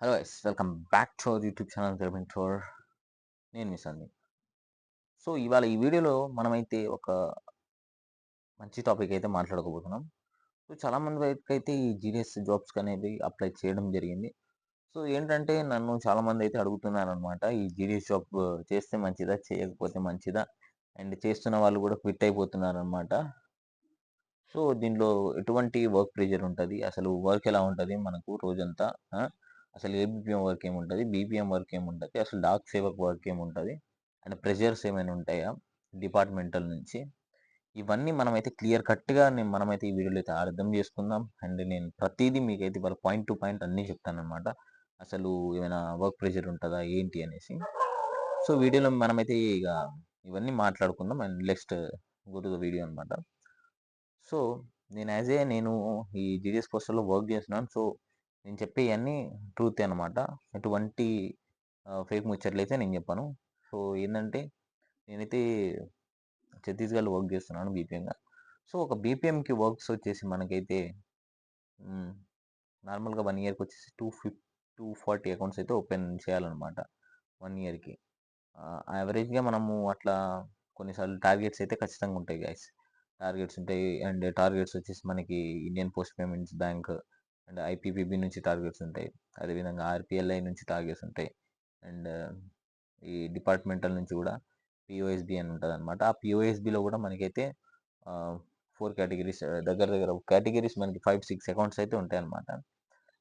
Hello yes welcome back to our YouTube channel గర్బింగ్ tour. నేను miss అంది so ఇవాళ ఈ వీడియోలో మనమైతే ఒక మంచి టాపిక్ అయితే మాట్లాడుకోబోతున్నాం సో చాలామంది వైపు అయితే ఈ జీనియస్ జాబ్స్కి అనేది అప్లై చేయడం జరిగింది. సో ఏంటంటే నన్ను చాలామంది అయితే అడుగుతున్నారు అనమాట ఈ జీడిఎస్ జాబ్ చేస్తే మంచిదా చేయకపోతే మంచిదా? అండ్ చేస్తున్న వాళ్ళు కూడా ఫిట్ అయిపోతున్నారు అనమాట సో దీనిలో ఎటువంటి వర్క్ ప్రెజర్ ఉంటుంది? అసలు వర్క్ ఎలా ఉంటుంది మనకు రోజంతా? అసలు ఏబిపిఎం వర్క్ ఏముంటుంది? బీపీఎం వర్క్ ఏముంటుంది? అసలు డాక్ సేవక్ వర్క్ ఏముంటుంది? అండ్ ప్రెషర్స్ ఏమైనా ఉంటాయా? డిపార్ట్మెంటల్ నుంచి. ఇవన్నీ మనమైతే క్లియర్ కట్గా నేను మనమైతే ఈ వీడియోలో అయితే అర్థం చేసుకుందాం. అండ్ నేను ప్రతిదీ మీకైతే ఇవాళ పాయింట్ టు పాయింట్ అన్నీ చెప్తాను అనమాట అసలు ఏమైనా వర్క్ ప్రెషర్ ఉంటుందా? ఏంటి? అనేసి. సో వీడియోలో మనమైతే ఇక ఇవన్నీ మాట్లాడుకుందాం. And next go to the video అనమాట సో నేను యాజ్ ఏ నేను ఈ జీడిఎస్ పోస్టర్లో వర్క్ చేస్తున్నాను. సో నేను చెప్పేవన్నీ ట్రూత్ అనమాట. ఎటువంటి ఫేక్ ముచ్చట్లు అయితే నేను చెప్పాను. సో ఏంటంటే నేనైతే ఛత్తీస్గఢ్లో వర్క్ చేస్తున్నాను బీపీఎంగా. సో ఒక బీపీఎంకి వర్క్స్ వచ్చేసి మనకైతే నార్మల్గా వన్ ఇయర్కి వచ్చేసి two fifty two forty accounts అయితే ఓపెన్ చేయాలన్నమాట వన్ ఇయర్కి. యావరేజ్గా మనము అట్లా కొన్నిసార్లు టార్గెట్స్ అయితే ఖచ్చితంగా ఉంటాయి గైస్ టార్గెట్స్ ఉంటాయి అండ్ టార్గెట్స్ వచ్చేసి మనకి Indian post payments bank and IPPB నుంచి టార్గెట్స్ ఉంటాయి అదేవిధంగా ఆర్పిఎల్ఐ నుంచి టార్గెట్స్ ఉంటాయి అండ్ ఈ డిపార్ట్మెంటల్ నుంచి కూడా పిఓఎస్బి అని ఉంటుంది అనమాట ఆ పిఓఎస్బిలో కూడా మనకైతే ఫోర్ కేటగిరీస్ దగ్గర దగ్గర కేటగిరీస్ మనకి ఫైవ్ సిక్స్ అకౌంట్స్ అయితే ఉంటాయి అనమాట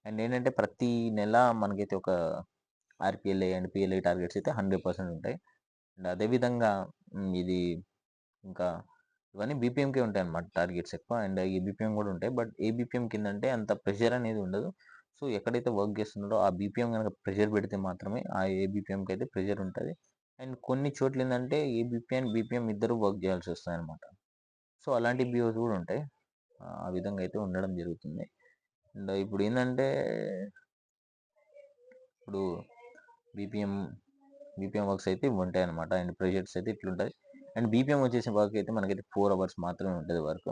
అండ్ ఏంటంటే ప్రతి నెల మనకైతే ఒక ఆర్పిఎల్ఐ అండ్ పిఎల్ఐ టార్గెట్స్ అయితే హండ్రెడ్ పర్సెంట్ ఉంటాయి. అండ్ అదేవిధంగా ఇది ఇంకా ఇవన్నీ బీపీఎంకే ఉంటాయి అనమాట టార్గెట్స్ ఎక్కువ. అండ్ ఈ బీపీఎం కూడా ఉంటాయి. బట్ ఏ బీపీఎం కింద అంటే అంత ప్రెషర్ అనేది ఉండదు. సో ఎక్కడైతే వర్క్ చేస్తున్నారో ఆ బీపీఎం కనుక ప్రెషర్ పెడితే మాత్రమే ఆ ఏబీపీఎంకి అయితే ప్రెషర్ ఉంటుంది. అండ్ కొన్ని చోట్ల ఏంటంటే ఏ బీపీఎం బీపీఎం ఇద్దరు వర్క్ చేయాల్సి వస్తుంది అనమాట సో అలాంటి బిఓస్ కూడా ఉంటాయి. ఆ ఆ విధంగా అయితే ఉండడం జరుగుతుంది. అండ్ ఇప్పుడు ఏంటంటే ఇప్పుడు బీపీఎం బీపీఎం వర్క్స్ అయితే ఇవి ఉంటాయి అనమాట అండ్ ప్రెషర్స్ అయితే ఇట్లుంటాయి. అండ్ బీపీఎం వచ్చేసి వర్క్ అయితే మనకైతే ఫోర్ అవర్స్ మాత్రమే ఉంటుంది వర్క్.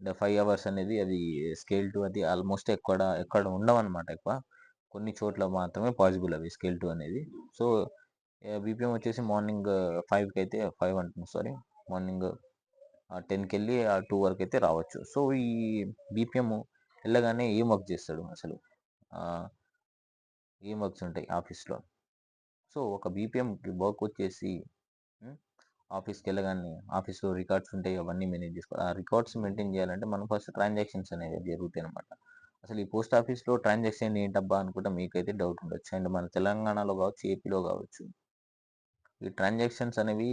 అండ్ ఫైవ్ అవర్స్ అనేది అది స్కేల్ టు అది ఆల్మోస్ట్ ఎక్కడ ఎక్కడ ఉండవు అనమాట ఎక్కువ. కొన్ని చోట్ల మాత్రమే పాసిబుల్ అవి స్కేల్ టు అనేది. సో బీపీఎం వచ్చేసి మార్నింగ్ ఫైవ్కి అయితే ఫైవ్ అంటున్నాను సారీ మార్నింగ్ టెన్కి వెళ్ళి ఆ టూ వరకు అయితే రావచ్చు. సో ఈ బీపీఎం వెళ్ళగానే ఏం వర్క్ చేస్తాడు అసలు? ఏం వర్క్స్ ఉంటాయి ఆఫీస్లో? సో ఒక బీపీఎం వర్క్ వచ్చేసి ఆఫీస్కి వెళ్ళగానే ఆఫీస్లో రికార్డ్స్ ఉంటాయి అవన్నీ మేనేజ్ చేసుకోవాలి. ఆ రికార్డ్స్ మెయింటైన్ చేయాలంటే మనం ఫస్ట్ ట్రాన్సాక్షన్స్ అనేవి జరుగుతాయి అనమాట అసలు ఈ పోస్ట్ ఆఫీస్లో ట్రాన్సాక్షన్ ఏంటబ్బా అనుకుంటే మీకైతే డౌట్ ఉండొచ్చు. అండ్ మన తెలంగాణలో కావచ్చు ఏపీలో కావచ్చు ఈ ట్రాన్సాక్షన్స్ అనేవి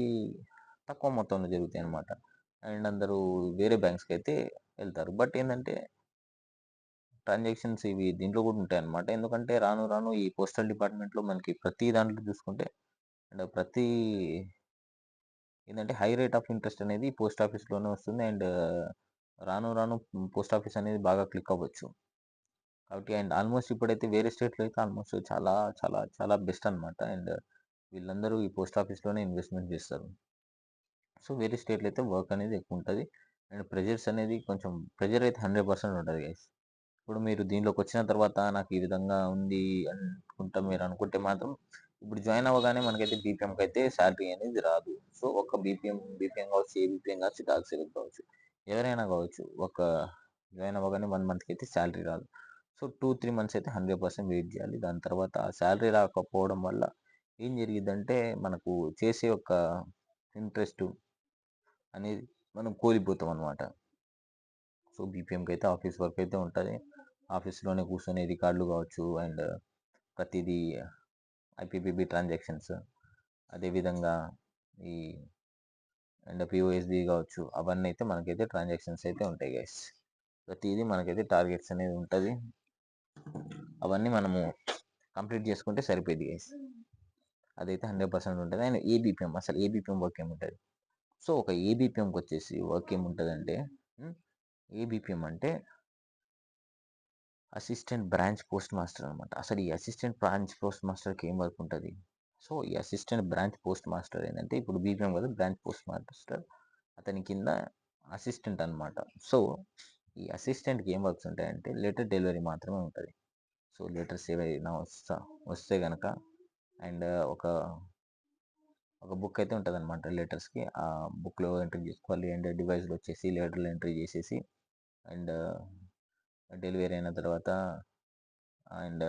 తక్కువ మొత్తంలో జరుగుతాయి అనమాట అండ్ అందరూ వేరే బ్యాంక్స్కి అయితే వెళ్తారు. బట్ ఏంటంటే ట్రాన్సాక్షన్స్ ఇవి దీంట్లో కూడా ఉంటాయి అనమాట ఎందుకంటే రాను రాను ఈ పోస్టల్ డిపార్ట్మెంట్లో మనకి ప్రతి దాంట్లో చూసుకుంటే అండ్ ప్రతి ఏంటంటే హై రేట్ ఆఫ్ ఇంట్రెస్ట్ అనేది పోస్ట్ ఆఫీస్లోనే వస్తుంది. అండ్ రాను రాను పోస్ట్ ఆఫీస్ అనేది బాగా క్లిక్ అవ్వచ్చు. కాబట్టి అండ్ ఆల్మోస్ట్ ఇప్పుడైతే వేరే స్టేట్లో అయితే ఆల్మోస్ట్ చాలా చాలా చాలా బెస్ట్ అనమాట అండ్ వీళ్ళందరూ ఈ పోస్ట్ ఆఫీస్లోనే ఇన్వెస్ట్మెంట్ చేస్తారు. సో వేరే స్టేట్లో అయితే వర్క్ అనేది ఎక్కువ ఉంటుంది. అండ్ ప్రెజర్స్ అనేది కొంచెం ప్రెజర్ అయితే హండ్రెడ్ పర్సెంట్ ఉంటుంది గైస్. ఇప్పుడు మీరు దీనిలోకి వచ్చిన తర్వాత నాకు ఈ విధంగా ఉంది అనుకుంటా మీరు అనుకుంటే మాత్రం ఇప్పుడు జాయిన్ అవ్వగానే మనకైతే బీపీఎంకి అయితే శాలరీ అనేది రాదు. సో ఒక బీపీఎం బీపీఎం కావచ్చు ఏ బీపీఎం కావచ్చు డాక్ సేవక్ కావచ్చు ఎవరైనా కావచ్చు ఒక జాయిన్ అవ్వగానే వన్ మంత్కి అయితే శాలరీ రాదు. సో టూ త్రీ మంత్స్ అయితే హండ్రెడ్ పర్సెంట్ వెయిట్ చేయాలి. దాని తర్వాత ఆ శాలరీ రాకపోవడం వల్ల ఏం జరిగిద్దంటే మనకు చేసే ఒక ఇంట్రెస్ట్ అనేది మనం కోల్పోతాం అనమాట సో బీపీఎంకి అయితే ఆఫీస్ వర్క్ అయితే ఉంటుంది. ఆఫీస్లోనే కూర్చొని రికార్డులు కావచ్చు అండ్ ప్రతిదీ ఐపీపీబీ ట్రాన్సాక్షన్స్ అదేవిధంగా ఈ అండ్ పిఓఎస్డి కావచ్చు అవన్నీ అయితే మనకైతే ట్రాన్సాక్షన్స్ అయితే ఉంటాయి గైస్ ప్రతిదీ మనకైతే టార్గెట్స్ అనేది ఉంటుంది. అవన్నీ మనము కంప్లీట్ చేసుకుంటే సరిపోయింది గైస్ అదైతే హండ్రెడ్ పర్సెంట్ ఉంటుంది. అండ్ ఏబిపిఎం అసలు ఏబిపిఎం వర్క్ ఏముంటుంది? సో ఒక ఏబిపిఎంకి వచ్చేసి వర్క్ ఏముంటుందంటే ఏబిపిఎం అంటే అసిస్టెంట్ బ్రాంచ్ పోస్ట్ మాస్టర్ అనమాట అసలు ఈ అసిస్టెంట్ బ్రాంచ్ పోస్ట్ మాస్టర్కి ఏం వర్క్ ఉంటుంది సో ఈ అసిస్టెంట్ బ్రాంచ్ పోస్ట్ మాస్టర్ ఏంటంటే ఇప్పుడు బీపీఎం కదా బ్రాంచ్ పోస్ట్ మాస్టర్ అతని కింద అసిస్టెంట్ అనమాట సో ఈ అసిస్టెంట్కి ఏం వర్క్స్ ఉంటాయంటే లెటర్ డెలివరీ మాత్రమే ఉంటుంది సో లెటర్స్ ఏవైనా వస్తా వస్తే కనుక అండ్ ఒక ఒక బుక్ అయితే ఉంటదనమాట లెటర్స్‌కి. ఆ బుక్‌లో ఎంట్రీ చేసుకోవాలి. అండ్ డివైస్‌లో వచ్చేసి లెటర్లు ఎంట్రీ చేసేసి అండ్ డెలివరీ అయిన తర్వాత అండ్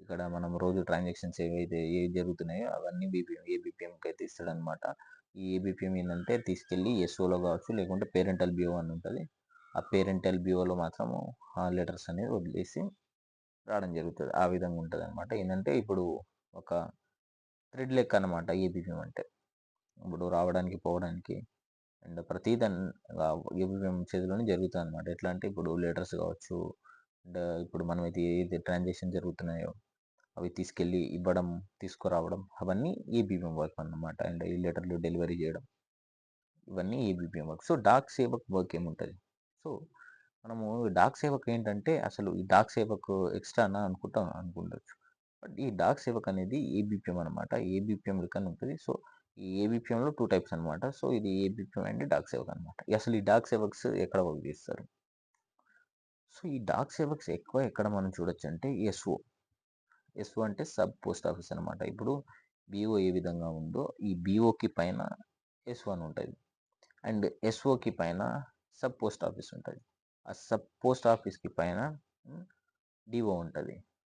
ఇక్కడ మనం రోజు ట్రాన్సాక్షన్స్ ఏవైతే ఏవి జరుగుతున్నాయో అవన్నీ బీపీఎం ఏబీపీఎంకి అయితే ఇస్తాడనమాట. ఈ ఏబీపీఎం ఏంటంటే తీసుకెళ్ళి ఎస్ఓలో కావచ్చు లేకుంటే పేరెంటల్ బిఓ అని ఉంటుంది ఆ పేరెంటల్ బిఓలో మాత్రము ఆ లెటర్స్ అనేది వదిలేసి రావడం జరుగుతుంది ఆ విధంగా ఉంటుంది అనమాట ఏంటంటే ఇప్పుడు ఒక థ్రెడ్ లెక్క అనమాట ఏబీపీఎం అంటే. ఇప్పుడు రావడానికి, పోవడానికి అండ్ ప్రతి దాన్ చేతిలోనే జరుగుతుంది అనమాట ఎట్లా అంటే ఇప్పుడు లెటర్స్ కావచ్చు అండ్ ఇప్పుడు మనమైతే ఏది ట్రాన్సాక్షన్ జరుగుతున్నాయో అవి తీసుకెళ్ళి ఇవ్వడం, తీసుకురావడం అవన్నీ ఏబీపీఎం వర్క్ అన్నమాట. అండ్ ఈ లెటర్‌లు డెలివరీ చేయడం. ఇవన్నీ ABPM work. So, Dak Sevak work ఏముంటుంది సో, మనము డాక్ సేవక్ ఏంటంటే అసలు ఈ డాక్ సేవక్ ఎక్స్‌ట్రానా అనుకుంటాం అనుకుండొచ్చు. బట్ ఈ డాక్ సేవక్ అనేది ఏబీపీఎం అనమాట. ఏబీపీఎం రికన్ ఉంటుంది సో, ఈ ఏబీపీఎంలో టూ టైప్స్ అనమాట. సో, ఇది ఏబిపిఎం అండ్ డాక్ సేవక్ అనమాట. అసలు ఈ డాక్ సేవక్స్ ఎక్కడ వర్క్ చేస్తారు? సో, ఈ డాక్ సేవక్స్ ఎక్కువ ఎక్కడ మనం చూడొచ్చంటే ఎస్ఓ. ఎస్ఓ అంటే సబ్ పోస్ట్ ఆఫీస్ అనమాట. ఇప్పుడు బీఓ ఏ విధంగా ఉందో ఈ బీఓకి పైన ఎస్ఓ అని ఉంటుంది అండ్ ఎస్ఓకి పైన సబ్ పోస్ట్ ఆఫీస్ ఉంటుంది ఆ సబ్ పోస్ట్ ఆఫీస్‌కి పైన డిఓ ఉంటుంది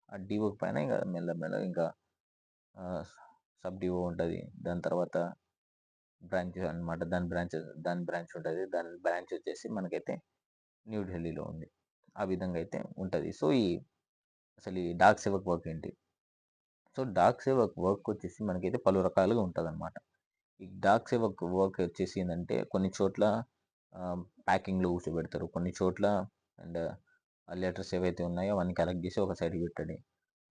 ఆ డీఓకి పైన ఇంకా మెల్లమెల్ల ఇంకా సబ్ డివో ఉంటుంది దాని తర్వాత బ్రాంచ్ అన్నమాట. దాని బ్రాంచ్ దాని బ్రాంచ్ ఉంటుంది దాని బ్రాంచ్ వచ్చేసి మనకైతే న్యూఢిల్లీలో ఉంది. ఆ విధంగా అయితే ఉంటుంది సో, ఈ అసలు ఈ డాక్ సేవక్ వర్క్ ఏంటి? సో, డాక్ సేవక్ వర్క్ వచ్చేసి మనకైతే పలు రకాలుగా ఉంటదనమాట. ఈ డాక్ సేవక్ వర్క్ వచ్చేసి ఏంటంటే కొన్ని చోట్ల ప్యాకింగ్‌లో కూర్చోబెడతారు. కొన్ని చోట్ల అండ్ లెటర్స్ ఏవైతే ఉన్నాయో అవన్నీ కలెక్ట్ చేసి ఒక సైడ్‌కి పెట్టండి.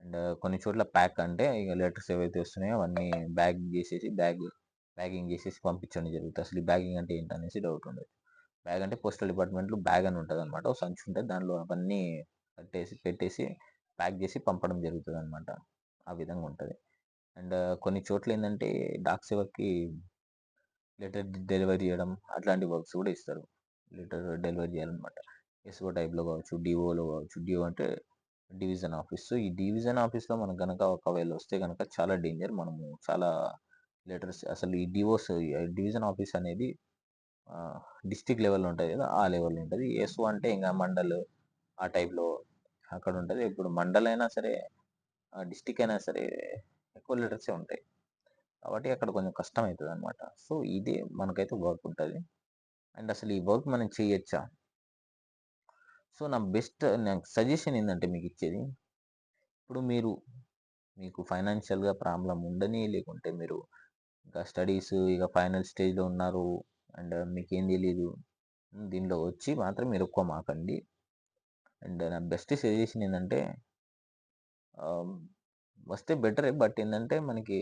అండ్ కొన్ని చోట్ల ప్యాక్ అంటే ఇక లెటర్స్ ఏవైతే వస్తున్నాయో అవన్నీ బ్యాగ్ చేసేసి బ్యాగ్ బ్యాగింగ్ చేసేసి పంపించడం జరుగుతుంది అసలు ఈ బ్యాగింగ్ అంటే ఏంటనేసి డౌట్ ఉండదు బ్యాగ్ అంటే పోస్టల్ డిపార్ట్మెంట్‌లో బ్యాగ్ అని ఉంటుంది అనమాట సంచి ఉంటది. దానిలో అవన్నీ కట్టేసి పెట్టేసి ప్యాక్ చేసి పంపడం జరుగుతుంది అనమాట ఆ విధంగా ఉంటుంది అండ్ కొన్ని చోట్ల ఏంటంటే డాక్ సేవకి లెటర్ డెలివరీ చేయడం అట్లాంటి వర్క్స్ కూడా ఇస్తారు. లెటర్ డెలివరీ చేయాలన్నమాట ఎస్ఓ టైప్‌లో కావచ్చు, డిఓలో కావచ్చు. డిఓ అంటే డివిజన్ ఆఫీస్. సో, ఈ డివిజన్ ఆఫీస్‌లో మనకు కనుక ఒకవేళ వస్తే కనుక చాలా డేంజర్. మనము చాలా లెటర్స్ అసలు ఈ డివోర్స్ డివిజన్ ఆఫీస్ అనేది డిస్టిక్ డిస్ట్రిక్ట్ లెవెల్‌లో ఉంటుంది కదా! ఆ లెవెల్‌లో ఉంటుంది ఎస్ఓ అంటే ఇంకా మండల్ ఆ టైప్‌లో అక్కడ ఉంటుంది ఇప్పుడు మండల్ అయినా సరే డిస్టిక్ అయినా సరే ఎక్కువ లెటర్సే ఉంటాయి. కాబట్టి అక్కడ కొంచెం కష్టం అవుతుంది అనమాట సో, ఇదే మనకైతే వర్క్ ఉంటుంది అండ్ అసలు ఈ వర్క్ మనం చేయొచ్చా? సో, నా బెస్ట్ నాకు సజెషన్ మీకు ఇచ్చేది ఇప్పుడు మీరు మీకు ఫైనాన్షియల్‌గా ప్రాబ్లం ఉండని, లేకుంటే మీరు ఇంకా స్టడీస్ ఇక ఫైనల్ స్టేజ్‌లో ఉన్నారు. అండ్ మీకేం తెలీదు. దీనిలో వచ్చి మాత్రం మీరు ఎక్కువ మాకండి అండ్ నా బెస్ట్ సజెషన్ ఏంటంటే వస్తే బెటరే. బట్ ఏంటంటే మనకి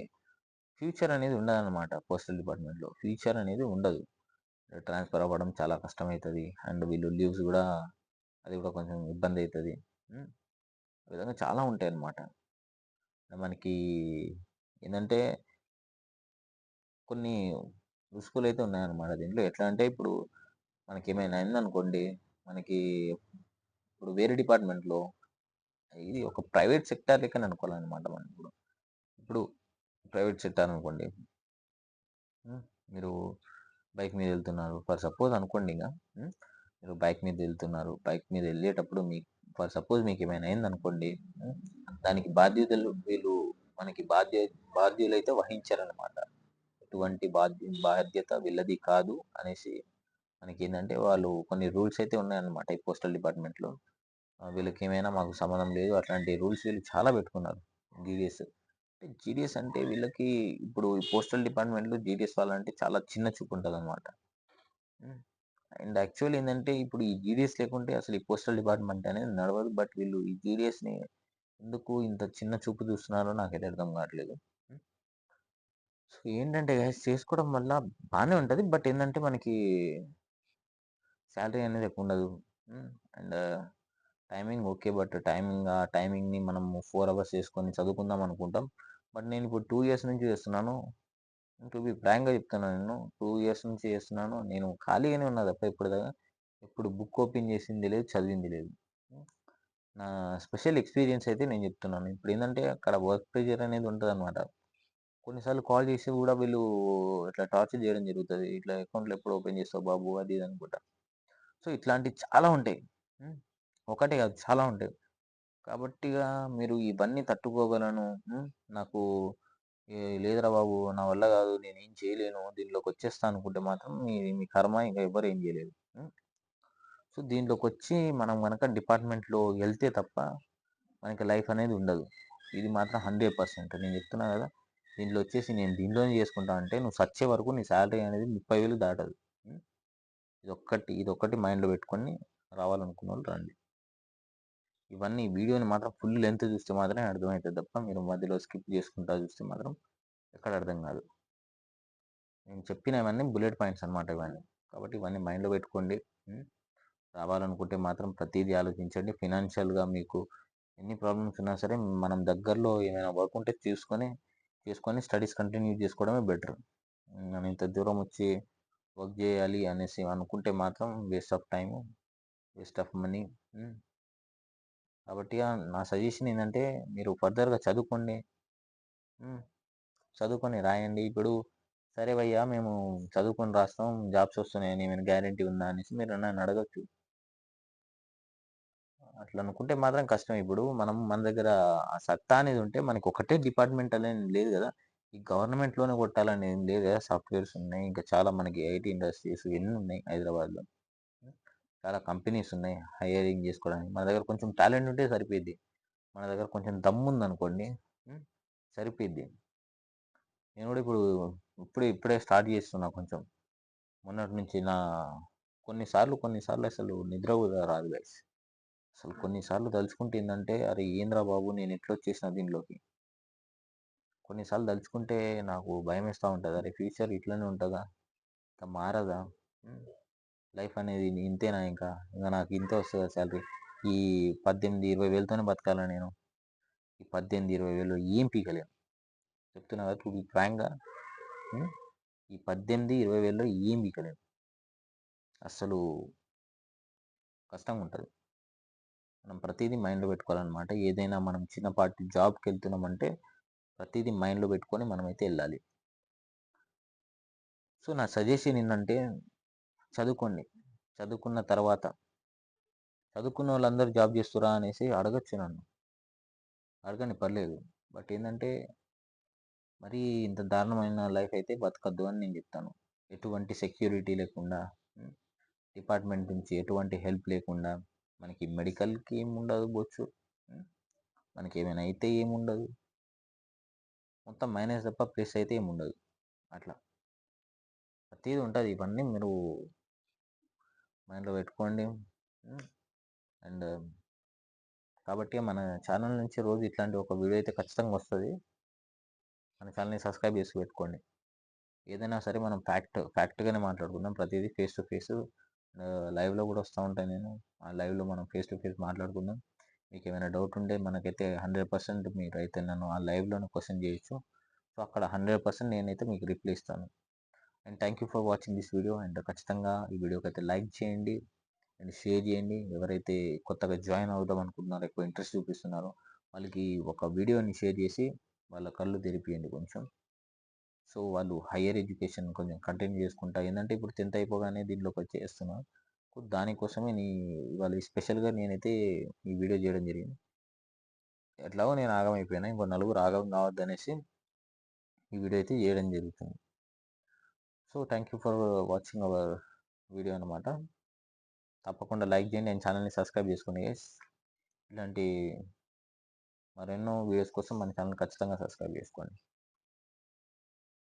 ఫ్యూచర్ అనేది ఉండదనమాట పోస్టల్ డిపార్ట్మెంట్‌లో. ఫ్యూచర్ అనేది ఉండదు. ట్రాన్స్‌ఫర్ అవ్వడం చాలా కష్టమవుతుంది అండ్ వీళ్ళు లీవ్స్ కూడా అది కూడా కొంచెం ఇబ్బంది అవుతుంది ఆ విధంగా చాలా ఉంటాయన్నమాట. మనకి ఏంటంటే కొన్ని రిస్కులైతే ఉన్నాయన్నమాట దీంట్లో. ఎట్లా అంటే ఇప్పుడు మనకి ఏమైనా అయిందనుకోండి, మనకి ఇప్పుడు వేరే డిపార్ట్మెంట్‌లో ఇది ఒక ప్రైవేట్ సెక్టార్ లెక్కనే అనుకోవాలన్నమాట మనం ఇప్పుడు. ఇప్పుడు ప్రైవేట్ సెక్టార్ అనుకోండి. మీరు బైక్ మీద వెళ్తున్నారు ఫర్ సపోజ్ అనుకోండి ఇంకా మీరు బైక్ మీద వెళ్తున్నారు బైక్ మీద వెళ్ళేటప్పుడు మీ ఫర్ సపోజ్ ఏమైనా అయిందనుకోండి. దానికి బాధ్యతలు వీళ్ళు మనకి బాధ్య బాధ్యులైతే వహించారనమాట ఎటువంటి బాధ్య బాధ్యత వీళ్ళది కాదు అనేసి మనకి ఏంటంటే వాళ్ళు కొన్ని రూల్స్ అయితే ఉన్నాయన్నమాట ఈ పోస్టల్ డిపార్ట్మెంట్‌లో. వీళ్ళకి ఏమైనా మాకు సంబంధం లేదు. అట్లాంటి రూల్స్ వీళ్ళు చాలా పెట్టుకున్నారు. జీడిఎస్ అంటే జీడిఎస్ అంటే వీళ్ళకి ఇప్పుడు పోస్టల్ డిపార్ట్మెంట్‌లో జీడిఎస్ వాళ్ళంటే చాలా చిన్న చూపు ఉంటుంది అనమాట అండ్ యాక్చువల్లీ ఏందంటే ఇప్పుడు ఈ జీడీఎస్ లేకుంటే అసలు ఈ పోస్టల్ డిపార్ట్మెంట్ అనేది నడవదు. బట్ వీళ్ళు ఈ జీడీఎస్‌ని ఎందుకు ఇంత చిన్న చూపు చూస్తున్నారో నాకైతే అర్థం కావట్లేదు. సో, ఏంటంటే గైస్ చేసుకోవడం వల్ల బానే ఉంటది. బట్ ఏందంటే మనకి సాలరీ అనేది ఎక్కువుండదు. హ్మ్. And timing okay. But timing ఆ టైమింగ్‌ని మనము 4 అవర్స్ చేసుకొని చదువుకుందాం అనుకుంటాం. బట్ నేనిప్పుడు 2 ఇయర్స్ నుంచి చేస్తున్నాను. టు బి ఫ్రాంక్‌గా చెప్తున్నాను నేను. టూ ఇయర్స్ నుంచి చేస్తున్నాను. నేను ఖాళీగానే ఉన్నా తప్ప ఇప్పటిదాకా ఎప్పుడు బుక్ ఓపెన్ చేసింది లేదు. చదివింది లేదు. నా స్పెషల్ ఎక్స్‌పీరియన్స్ అయితే నేను చెప్తున్నాను. ఇప్పుడు ఏంటంటే అక్కడ వర్క్ ప్రెషర్ అనేది ఉంటుంది అనమాట కొన్నిసార్లు కాల్ చేసి కూడా వీళ్ళు ఇట్లా టార్చర్ చేయడం జరుగుతుంది ఇట్లా అకౌంట్‌లు ఎప్పుడు ఓపెన్ చేస్తావు బాబు అది ఇది అనుకుంటా. సో, ఇట్లాంటివి చాలా ఉంటాయి. ఒకటే కాదు చాలా ఉంటాయి. కాబట్టి మీరు ఇవన్నీ తట్టుకోగలను. నాకు లేదురా బాబు నా వల్ల కాదు. నేనేం చేయలేను. దీనిలోకొచ్చేస్తా అనుకుంటే మాత్రం మీ మీ కర్మ ఇంకా ఎవ్వరు ఏం చేయలేదు సో దీంట్లోకి వచ్చి మనం కనుక డిపార్ట్‌మెంట్‌లో వెళ్తే తప్ప మనకి లైఫ్ అనేది ఉండదు. ఇది మాత్రం 100% నేను చెప్తున్నా కదా! దీంట్లో వచ్చేసి నేను దీంట్లోనే చేసుకుంటా అంటే నువ్వు సచ్చే వరకు నీ సాలరీ అనేది 30,000 దాటదు. హ్మ్. ఇదొక్కటి ఒక్కటి మైండ్‌లో పెట్టుకొని రావాలనుకున్న వాళ్ళు రండి. ఇవన్నీ వీడియోని మాత్రం ఫుల్ లెంత్ చూస్తే మాత్రమే అర్థమవుతుంది తప్ప మీరు మధ్యలో స్కిప్ చేసుకుంటా చూస్తే మాత్రం ఎక్కడ అర్థం కాదు. నేను చెప్పినవన్నీ బుల్లెట్ పాయింట్స్ అనమాట ఇవన్నీ. కాబట్టి ఇవన్నీ మైండ్‌లో పెట్టుకోండి. రావాలనుకుంటే మాత్రం ప్రతిదీ ఆలోచించండి. ఫినాన్షియల్‌గా మీకు ఎన్ని ప్రాబ్లమ్స్ ఉన్నా సరే మనం దగ్గరలో ఏమైనా వర్క్ ఉంటే చూసుకొని, చేసుకొని స్టడీస్ కంటిన్యూ చేసుకోవడమే బెటర్. మనం ఇంత దూరం వచ్చి వర్క్ చేయాలి అనేసి అనుకుంటే మాత్రం waste of time, waste of money. కాబట్టి నా సజెషన్ ఏంటంటే మీరు ఫర్దర్‌గా చదువుకోండి. చదువుకొని రాయండి. ఇప్పుడు సరే భయ్యా మేము చదువుకొని రాస్తాం. జాబ్స్ వస్తున్నాయని ఏమైనా గ్యారంటీ ఉందా అనేసి మీరు నన్ను అడగొచ్చు. అట్లా అనుకుంటే మాత్రం కష్టం. ఇప్పుడు మనం మన దగ్గర ఆ సత్తా అనేది ఉంటే మనకి ఒకటే డిపార్ట్‌మెంట్ అనేది లేదు కదా ఈ గవర్నమెంట్‌లోనే కొట్టాలని ఏం లేదు కదా సాఫ్ట్‌వేర్స్ ఉన్నాయి. ఇంకా చాలా మనకి ఐటీ ఇండస్ట్రీస్ ఎన్ని ఉన్నాయి హైదరాబాద్‌లో. చాలా కంపెనీస్ ఉన్నాయి. హైరింగ్ చేసుకోవడానికి. మన దగ్గర కొంచెం టాలెంట్ ఉంటే సరిపోయిద్ది. మన దగ్గర కొంచెం దమ్ముందనుకోండి హ్మ్. సరిపోయిద్ది. నేను కూడా ఇప్పుడు ఇప్పుడే ఇప్పుడే స్టార్ట్ చేస్తున్నా కొంచెం. మొన్నటి నుంచి నా కొన్నిసార్లు కొన్నిసార్లు అసలు నిద్ర కూడా రాదు గైస్. అసలు కొన్నిసార్లు తలుచుకుంటే ఏంటంటే అరే ఏంద్రా బాబు నేను ఎట్లా వచ్చేసిన దీనిలోకి. కొన్నిసార్లు తలుచుకుంటే నాకు భయమేస్తూ ఉంటుంది అరే ఫ్యూచర్ ఇట్లనే ఉంటుందా ఇంకా మారదా? లైఫ్ అనేది ఇంతేనా ఇంకా? ఇంకా నాకు ఇంతే వస్తుందా సాలరీ? ఈ 18, 20 వేలతోనే బతకాలా నేను? ఈ 18, 20 వేలు ఏం పీకలేను. చెప్తున్నా కదా! ఇప్పుడు ఫ్రాంక్‌గా ఈ 18, 20 వేల్లో ఏం పీకలేను. అస్సలు ఉంటుంది మనం ప్రతిదీ మైండ్‌లో పెట్టుకోవాలన్నమాట ఏదైనా మనం చిన్నపాటి జాబ్కి వెళ్తున్నామంటే ప్రతిదీ మైండ్‌లో పెట్టుకొని మనమైతే వెళ్ళాలి సో, నా సజెషన్ ఏంటంటే చదువుకోండి. చదువుకున్న తర్వాత చదువుకున్న వాళ్ళందరూ జాబ్ చేస్తురా అనేసి అడగచ్చు నన్ను. అడగండి పర్లేదు. బట్ ఏంటంటే మరీ ఇంత దారుణమైన లైఫ్ అయితే బతకద్దు అని నేను చెప్తాను. ఎటువంటి సెక్యూరిటీ లేకుండా డిపార్ట్‌మెంట్ నుంచి ఎటువంటి హెల్ప్ లేకుండా మనకి మెడికల్‌కి ఏముండదు బొచ్చు. మనకి ఏమైనా అయితే ఏముండదు. మొత్తం మైనస్ తప్ప ప్లస్ అయితే ఏముండదు. అట్లా. ప్రతిదీ ఉంటుంది ఇవన్నీ మీరు మైండ్‌లో పెట్టుకోండి. అండ్ కాబట్టి మన ఛానల్ నుంచి రోజు ఇట్లాంటి ఒక వీడియో అయితే ఖచ్చితంగా వస్తుంది మన ఛానల్‌ని సబ్స్క్రైబ్ చేసి పెట్టుకోండి. ఏదైనా సరే మనం ఫ్యాక్ట్ ఫ్యాక్ట్‌గానే మాట్లాడుకుందాం. ప్రతిదీ ఫేస్ టు ఫేస్ లైవ్‌లో కూడా వస్తూ ఉంటాను నేను. ఆ లైవ్‌లో మనం ఫేస్ టు ఫేస్ మాట్లాడుకుందాం. మీకు ఏమైనా డౌట్ ఉంటే మనకైతే 100% మీరైతే నన్ను ఆ లైవ్‌లోనే క్వశ్చన్ చేయొచ్చు. సో, అక్కడ 100% నేనైతే మీకు రిప్లై ఇస్తాను. And thank you for watching this video. And ఖచ్చితంగా ఈ వీడియోకైతే లైక్ చేయండి. అండ్ షేర్ చేయండి. ఎవరైతే కొత్తగా జాయిన్ అవుదాం అనుకుంటున్నారో, ఎక్కువ ఇంట్రెస్ట్ చూపిస్తున్నారో వాళ్ళకి ఒక వీడియోని షేర్ చేసి వాళ్ళ కళ్ళు తెరిపియండి కొంచెం. సో, వాళ్ళు హైయర్ ఎడ్యుకేషన్ కొంచెం కంటిన్యూ చేసుకుంటా ఏంటంటే ఇప్పుడు 10థ్ అయిపోగానే దీంట్లోకి వచ్చేస్తున్నాను దానికోసమే నీ వాళ్ళు స్పెషల్‌గా నేనైతే ఈ వీడియో చేయడం జరిగింది. ఎట్లాగో నేను ఆగమైపోయినా. ఇంకో నలుగురు ఆగం కావద్దనేసి ఈ వీడియో అయితే చేయడం జరుగుతుంది. So, thank you for watching our video అనమాట. తప్పకుండా లైక్ చేయండి. అండ్ ఛానల్‌ని సబ్స్క్రైబ్ చేసుకోండి గైస్. ఇలాంటి మరెన్నో వీడియోస్ కోసం మన ఛానల్ ఖచ్చితంగా సబ్స్క్రైబ్ చేసుకోండి.